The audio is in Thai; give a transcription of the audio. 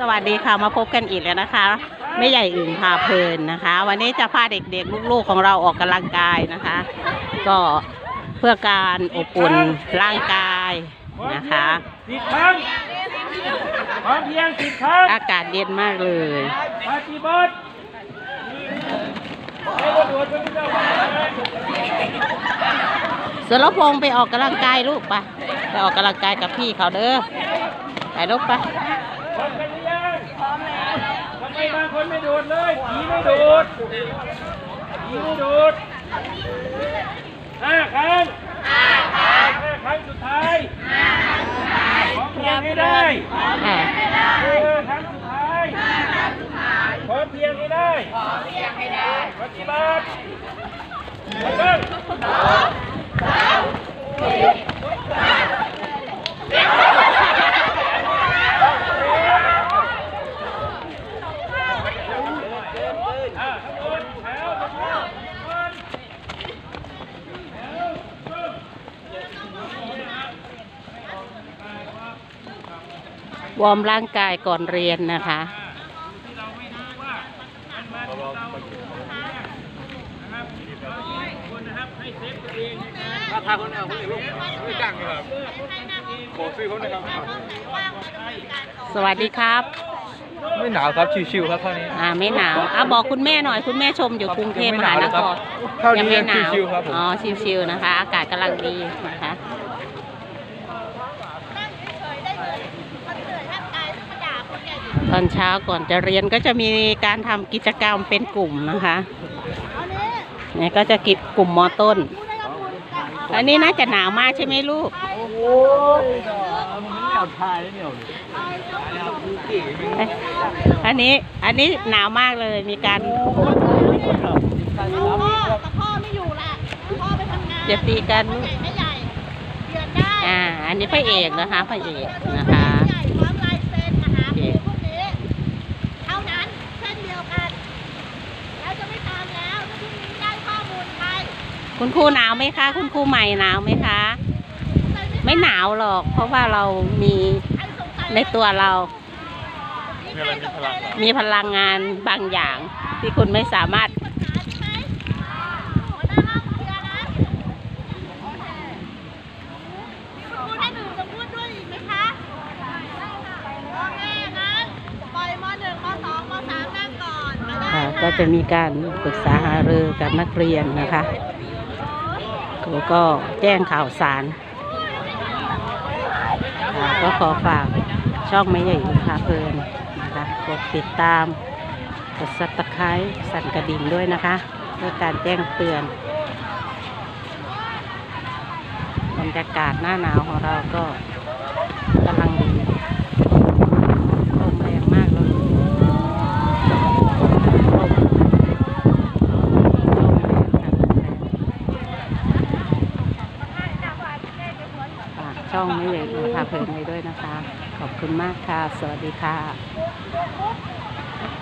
สวัสดีค่ะมาพบกันอีกแล้วนะคะไม่ใหญ่อึ่งพาเพลินนะคะ วันนี้จะพาเด็กๆลูกๆของเราออกกำลังกายนะคะ ก็เพื่อการอบอุ่นร่างกายนะคะสิบครั้งพร้อมเพรียงสิบครั้งอากาศเย็นมากเลยปฏิบัติให้กระโดดไปที่เจ้าบ้านสรพงษ์ไปออกกำลังกายลูกไปไปออกกำลังกายกับพี่เขาเด้อไปลูกไป นไม่ดูดเลยผีไม่ดูดผีไม่ดูดห้าครั้งห้าครั้งห้าครั้งสุดท้ายห้าครั้งสุดท้ายขอเพียงให้ได้ขอเพียงให้ได้ห้าครั้งสุดท้ายห้าครั้งสุดท้ายขอเพียงให้ได้ขอเพียงให้ได้ปฏิบัติไปบ้างะทั้งหมดแถวทั้งหมด วอร์มร่างกายก่อนเรียนนะคะที่เราไม่รู้ว่ามันมาถึงเรานะครับคนนะครับให้เซฟตัวเองในการถ้าพาคนเอาคนอื่นลูกไม่จ้างเลยครับขอซื้อเขาหน่อยครับสวัสดีครับ ไม่หนาวครับชิวๆครับเท่านี้ อ่าไม่หนาวอะบอกคุณแม่หน่อยคุณแม่ชมอยู่กรุงเทพมหานครเท่านี้ไม่ยังหนาวชิวๆครับผม อ๋อชิวๆนะคะ อากาศกำลังดีนะคะ ตอนเช้าก่อนจะเรียนก็จะมีการทำกิจกรรมเป็นกลุ่มนะคะเนี่ยก็จะกิจกลุ่มมอต้น อันนี้น่าจะหนาวมากใช่ไหมลูกอันนี้อันนี้หนาวมากเลยมีการจะตีกันอ่า อันนี้พระเอกนะคะพระเอกนะคะ ใหญ่พร้อมลายเซ็นมาหาครูพวกนี้ เท่านั้นเช่นเดียวกัน แล้วจะไม่ตามแล้วถ้าพรุ่งนี้ได้ข้อมูลไป คุณครูหนาวไหมคะ คุณครูใหม่หนาวไหมคะ ไม่หนาวหรอก เพราะว่าเรามีใครสงสัยในตัวเรามีใครสงสัยเลยมีพลังงานบางอย่างที่คุณไม่สามารถปัญหาใช่ไหมหัวหน้าห้องเคลียร์นะโอเคพูดให้หนึ่งจะพูดด้วยอีกไหมคะโอเคงั้นปล่อยมหนึ่งมสองมสามนั่งก่อนไม่ได้ค่ะค่ะก็จะมีการปรึกษาหารือกับนักเรียนนะคะ แล้วก็แจ้งข่าวสาร ก็ขอฝากช่องไม่ใหญ่อุคาเพลินนะคะกดติดตาม กดซับตะไคร้สั่นกระดิ่งด้วยนะคะเพื่อการแจ้งเตือนบรรยากาศหน้าหนาวของเราก็ำลังดีลมแรงมากเลย ฝาก ช่องไม่เลยพาเพลินไปด้วยนะคะ ขอบคุณมากค่ะ สวัสดีค่ะ